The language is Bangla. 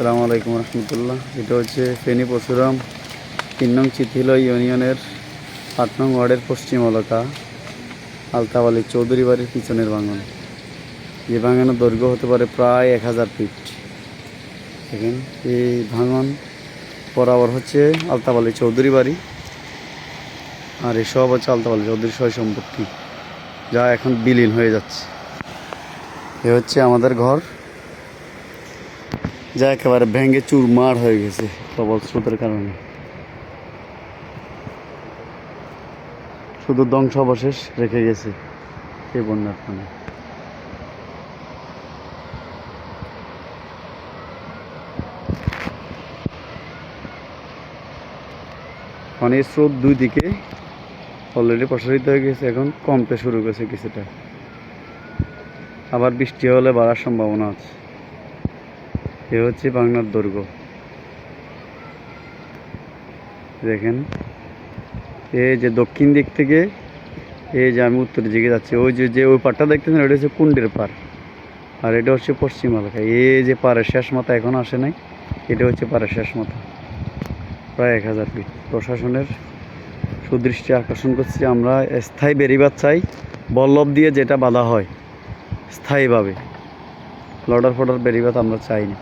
সালামু আলাইকুম রহমতুল্লাহ। এটা হচ্ছে ফেনী পরশুরাম, তিন নং চিথিল ইউনিয়নের আট নং ওয়ার্ডের পশ্চিম এলাকা, আলতাবালি চৌধুরী বাড়ির পিছনের বাঙন যে ভাঙনের দৈর্ঘ্য হতে পারে প্রায় এক হাজার ফিট। দেখেন, এই ভাঙন বরাবর হচ্ছে আলতাবালি চৌধুরী বাড়ি, আর এসব হচ্ছে আলতাবালি চৌধুরী সহ সম্পত্তি, যা এখন বিলীন হয়ে যাচ্ছে। এ হচ্ছে আমাদের ঘর। যা একেবারে ভেঙে চুর চুরমার হয়ে গেছে প্রবল স্রোতের কারণে। শুধু ধ্বংসাবশেষ রেখে গেছে এই বন্যার কারণে পানির স্রোত দুই দিকে অলরেডি প্রসারিত হয়ে গেছে, এখন কমতে শুরু করেছে কিছুটা। আবার বৃষ্টি হলে বাড়ার সম্ভাবনা আছে। এ হচ্ছে বাংলার দুর্গ। দেখেন এই যে দক্ষিণ দিক থেকে এই যে আমি উত্তরের দিকে যাচ্ছি, ওই যে যে ওই পাড়টা দেখতেছেন ওটা হচ্ছে কুণ্ডের পাড়। আর এটা হচ্ছে পশ্চিম এলাকা। এই যে পাড়ের শেষ মাথা এখন আসে নাই, এটা হচ্ছে পাড়ের শেষ মাথা। প্রায় এক হাজার ফিট প্রশাসনের সুদৃষ্টি আকর্ষণ করছি আমরা, স্থায়ী বেরিবাদ চাই, বল্লভ দিয়ে যেটা বাধা হয়, স্থায়ীভাবে। লডার ফডার বেরিবাত আমরা চাই না